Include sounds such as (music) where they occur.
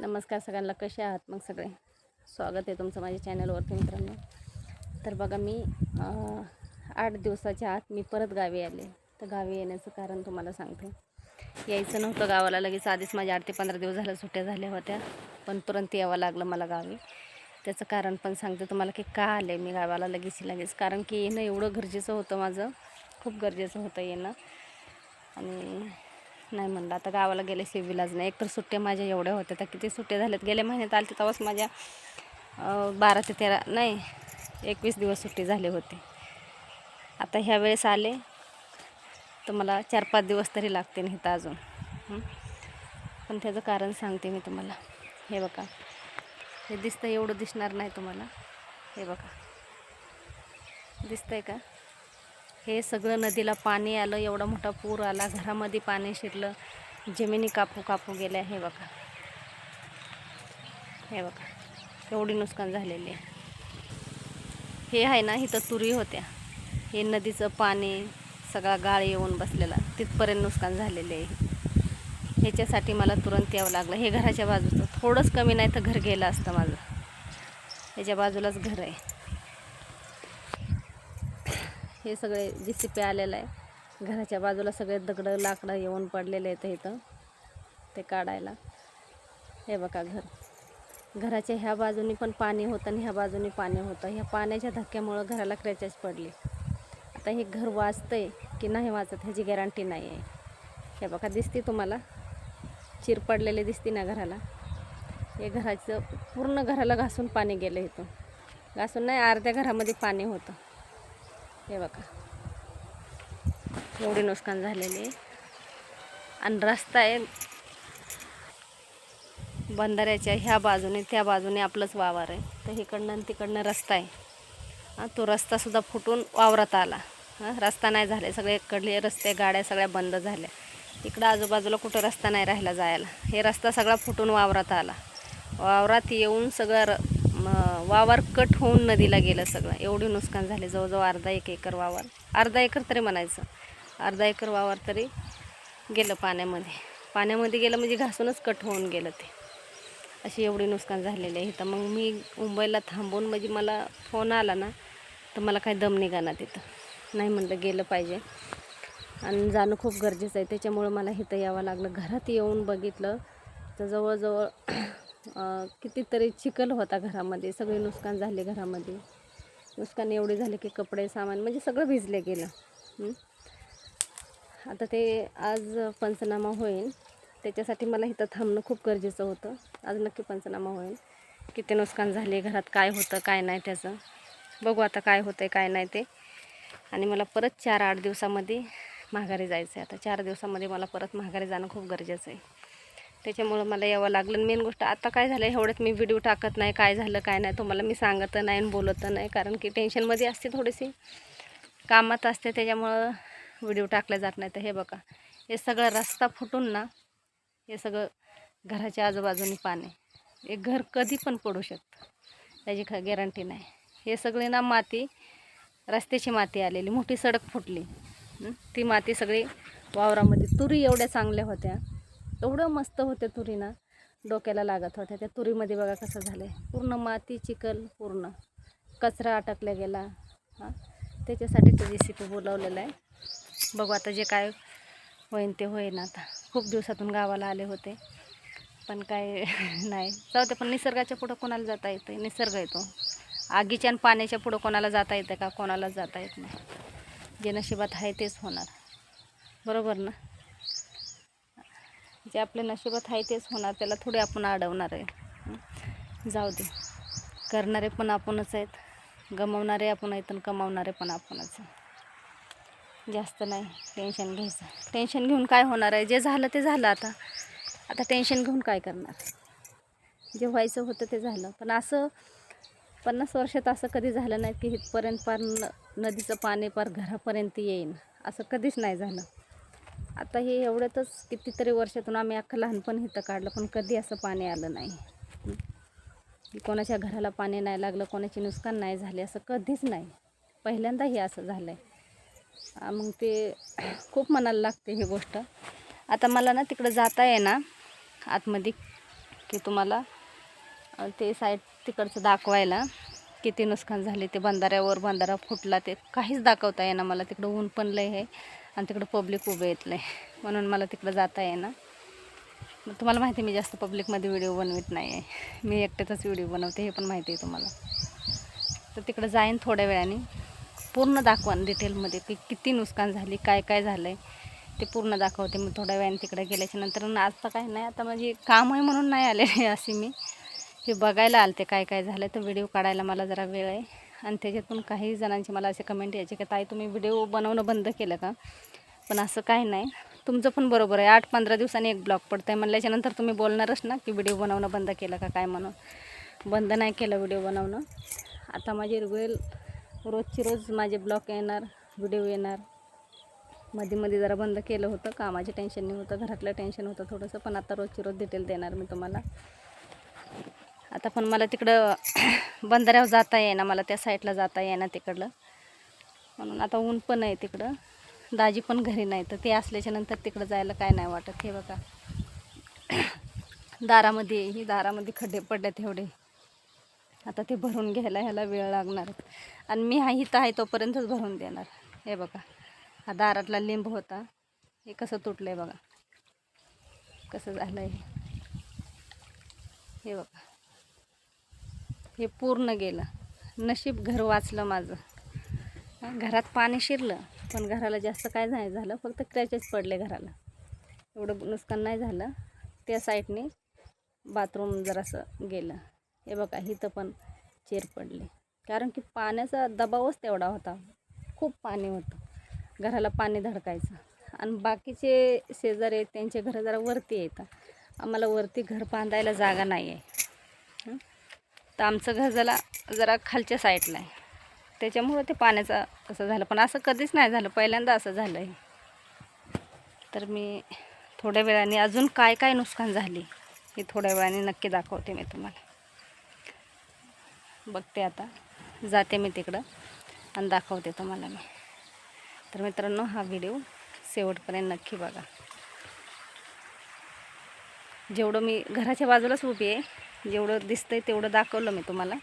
नमस्कार सगळ्यांना कसे आहात मग सगळे? स्वागत आहे तुमचं माझ्या चॅनलवरती मित्रांनो. तर बघा मी आठ दिवसाच्या आत मी परत गावी आले. तर गावी येण्याचं कारण तुम्हाला सांगते. यायचं नव्हतं गावाला लगेच आधीच माझ्या आठ ते पंधरा दिवस झाल्या सुट्ट्या झाल्या होत्या. पण तुरंत यावं लागलं मला गावी. त्याचं कारण पण सांगते तुम्हाला की का आले मी गावाला लगेच लगेच. कारण की येणं एवढं गरजेचं होतं माझं. खूप गरजेचं होतं येणं. आणि नाही म्हणलं. आता गावाला गेले विलाज नाही. एकतर सुट्ट्या माझ्या एवढ्या होत्या. तर किती सुट्ट्या झाल्यात? गेल्या महिन्यात आले तेव्हाच माझ्या बारा ते तेरा नाही एकवीस दिवस सुट्टी झाली होती. आता ह्या वेळेस आले. तर मला चार पाच दिवस तरी लागते नाही तर अजून पण त्याचं कारण सांगते मी तुम्हाला. हे बघा. हे दिसतं एवढं दिसणार नाही तुम्हाला. हे बघा. दिसतंय का? हे सगळं नदीला पाणी आलं एवढा मोठा पूर आला घरामध्ये पाणी शिरलं जमिनी कापू कापू गेल्या. हे बघा. हे बघा. एवढी नुकसान झालेली आहे. हे आहे ना इथं तुरी होत्या. हे नदीचं पाणी सगळा गाळ येऊन बसलेला. तिथपर्यंत नुकसान झालेले आहे. ह्याच्यासाठी मला तुरंत यावं लागलं. हे घराच्या बाजूचं. थोडंच कमी नाही तर घर गेलं असतं माझं. ह्याच्या बाजूलाच घर आहे. हे सगळे जी सी पी आलेलं आहे. घराच्या बाजूला सगळे दगडं लाकडं येऊन पडलेले आहेत इथं. ते काढायला. हे बघा घर. घराच्या ह्या बाजूनी पण पाणी होतं आणि ह्या बाजूनी पाणी होतं. ह्या पाण्याच्या धक्क्यामुळं घराला क्रॅचेस पडले. आता हे घर वाचतंय की नाही वाचत ह्याची गॅरंटी नाही आहे हे बघा दिसते तुम्हाला? चिर पडलेले दिसते ना घराला? हे घराचं पूर्ण घराला घासून पाणी गेलं इथून. घासून नाही अर्ध्या घरामध्ये पाणी होतं. हे बघा. एवढे नुकसान झालेले. आहे. आणि रस्ता आहे. बंधाऱ्याच्या ह्या बाजूने त्या बाजूने आपलंच वावर आहे. तर इकडनं आणि तिकडनं रस्ता आहे. हां तो रस्तासुद्धा फुटून वावरात आला. हां रस्ता नाही झाले. सगळे इकडले रस्ते गाड्या सगळ्या बंद झाल्या. इकडं आजूबाजूला कुठं रस्ता नाही राहिला जायला. हे रस्ता सगळा फुटून वावरात आला. वावरात येऊन सगळं र वावर कट होऊन नदीला गेलं सगळं. एवढी नुकसान झाले. जवळजवळ अर्धा एक एकर वावर. अर्धा एकर तरी म्हणायचं. अर्धा एकर वावर तरी गेलं पाण्यामध्ये. पाण्यामध्ये गेलं म्हणजे घासूनच कट होऊन गेलं ते. अशी एवढी नुकसान झालेली आहे. तर मग मी मुंबईला थांबून म्हणजे मला फोन आला ना तर मला काही दम निघाना तिथं. नाही म्हणलं गेलं पाहिजे. आणि जाणं खूप गरजेचं आहे. त्याच्यामुळं मला इथं यावं लागलं. घरात येऊन बघितलं तर जवळजवळ कितीतरी चिखल होता घरामध्ये. सगळे नुकसान झाले घरामध्ये. नुकसान एवढे झाले की कपडे सामान म्हणजे सगळं भिजले गेलं. आता ते आज पंचनामा होईल. त्याच्यासाठी मला इथं थांबणं खूप गरजेचं होतं. आज नक्की पंचनामा होईल. किती नुकसान झाले घरात काय होतं काय नाही त्याचं. बघू आता काय होतं आहे काय नाही ते. आणि मला परत चार आठ दिवसामध्ये माघारी जायचं आहे आता. चार दिवसामध्ये मला परत माघारी जाणं खूप गरजेचं आहे. त्याच्यामुळं मला यावं लागलं. मेन गोष्ट आता काय झालं एवढ्यात मी व्हिडिओ टाकत नाही काय झालं काय नाही. तुम्हाला मी सांगत नाही आणि बोलत नाही. कारण की टेन्शनमध्ये असते थोडीशी. कामात असते त्याच्यामुळं व्हिडिओ टाकले जात नाही. तर हे बघा हे सगळं रस्ता फुटून ना हे सगळं घराच्या आजूबाजूने पाणी हे घर कधी पण पडू शकतं. त्याची ख गॅरंटी नाही. हे सगळी ना माती रस्त्याची माती आलेली. मोठी सडक फुटली. ती माती सगळी वावरामध्ये तुरी एवढ्या चांगल्या होत्या. एवढं मस्त होत्या तुरी ना डोक्याला लागत होत्या. त्या तुरीमध्ये बघा कसं झालं आहे पूर्ण माती चिखल पूर्ण. कचरा अटकला गेला. हां? त्याच्यासाठी ते जे सी बोलावलेलं आहे. बघू आता जे काय होईन ते होईन आता. खूप दिवसातून गावाला आले होते. पण काय (laughs) नाही. जाऊ ते पण निसर्गाच्या पुढं कोणाला जाता येतं निसर्ग येतो. आगीच्या आणि पाण्याच्या पुढं कोणाला जाता येतं का? कोणाला जाता येत नाही. जे नशिबात आहे तेच होणार. बरोबर ना? जे आपल्या नशिबात आहे तेच होणार त्याला थोडे आपण अडवणार आहे. जाऊ दे. करणारे पण आपणच आहेत. गमवणारे आपण आहेत आणि कमावणारे पण आपणच आहे जास्त नाही. टेन्शन घ्यायचं. टेन्शन घेऊन काय होणार आहे? जे झालं ते झालं आता. आता टेन्शन घेऊन काय करणार? जे व्हायचं होतं ते झालं. पण असं पन्नास वर्षात असं कधी झालं नाही की इथपर्यंत पार न नदीचं पाणी पार घरापर्यंत येईन. असं कधीच नाही झालं. आता हे एवढ्यातच कितीतरी वर्षातून आम्ही अख्खं लहानपण इथं काढलं पण कधी असं पाणी आलं नाही. कोणाच्या घराला पाणी नाही लागलं कोणाचे नुकसान नाही झाले असं कधीच नाही. पहिल्यांदा हे असं झालं आहे मग ते खूप मनाला लागते ही गोष्ट. आता मला ना तिकडं जाता आहे ना आतमध्ये की तुम्हाला ते साईड तिकडचं दाखवायला किती नुकसान झाले ते बंधाऱ्यावर बंधारा फुटला ते काहीच दाखवता येणार मला. तिकडं ऊन पण लय आहे. आणि तिकडं पब्लिक उभे येतलं आहे म्हणून मला तिकडं जाता येईना. मग तुम्हाला माहिती आहे मी जास्त पब्लिकमध्ये व्हिडिओ बनवित नाही आहे मी एकट्यातच व्हिडिओ बनवते हे पण माहिती आहे तुम्हाला. तर तिकडं जाईन थोड्या वेळाने. पूर्ण दाखवान डिटेलमध्ये की किती नुकसान झाली काय काय झालं आहे ते पूर्ण दाखवते मी थोड्या वेळाने तिकडे गेल्याच्यानंतर. आज तर काय नाही आता माझी काम आहे म्हणून नाही आलेली अशी मी. हे बघायला आलते काय काय झालं तर व्हिडिओ काढायला मला जरा वेळ आहे. आणि त्याच्यातून काही जणांचे मला असे कमेंट यायचे की ताई तुम्ही व्हिडिओ बनवणं बंद केलं का? पण असं काही नाही. तुमचं पण बरोबर आहे. आठ पंधरा दिवसांनी एक ब्लॉग पडतं आहे म्हणल्याच्यानंतर तुम्ही बोलणारच ना की व्हिडिओ बनवणं बंद केलं का? काय म्हणून? बंद नाही केलं व्हिडिओ बनवणं. आता माझी रेल रोजची रोज माझे ब्लॉग येणार व्हिडिओ येणार. मध्ये मध्ये जरा बंद केलं होतं. कामाचे टेन्शन नाही होतं. घरातलं टेन्शन होतं थोडंसं. पण आता रोजची रोज डिटेल देणार मी तुम्हाला. आता पण मला तिकडं (clears throat) बंधाऱ्यावर जाता येईना मला त्या साईडला जाता येईना तिकडलं. म्हणून आता ऊन पण आहे तिकडं. दाजी पण घरी नाही तर ते असल्याच्या नंतर तिकडं जायला काय नाही वाटत. हे बघा. (clears throat) दारामध्ये ही दारामध्ये खड्डे पडल्यात एवढे. आता ते भरून घ्यायला ह्याला वेळ लागणार. आणि मी हा इथं आहे तोपर्यंतच भरून देणार. हे बघा. हा दारातला लिंब होता. हे कसं तुटलं आहे बघा. कसं झालं आहे हे बघा. हे पूर्ण गेलं. नशीब घर वाचलं माझं. घरात पाणी शिरलं पण घराला जास्त काय नाही झालं फक्त क्रॅचेस पडले घराला. एवढं नुकसान नाही झालं. त्या साईडने बाथरूम जरासं गेलं. हे बघा इथं पण चेर पडले. कारण की पाण्याचा दबावच तेवढा होता. खूप पाणी होतं. घराला पाणी धडकायचं. आणि बाकीचे शेजारी आहेत त्यांचे घरं जरा वरती येतात आम्हाला वरती घर बांधायला जागा नाही आहे तर आमचं घर जरा जरा खालच्या साईडला आहे. त्याच्यामुळं ते पाण्याचं असं झालं. पण असं कधीच नाही झालं. पहिल्यांदा असं झालं आहे तर मी थोड्या वेळाने अजून काय काय नुकसान झाली हे थोड्या वेळाने नक्की दाखवते मी तुम्हाला. बघते आता. जाते मी तिकडं आणि दाखवते तुम्हाला मी. तर मित्रांनो हा व्हिडिओ शेवटपर्यंत नक्की बघा. जेवढं मी घराच्या बाजूलाच उभी आहे जेवढं दिसतंय तेवढं दाखवलं मी तुम्हाला.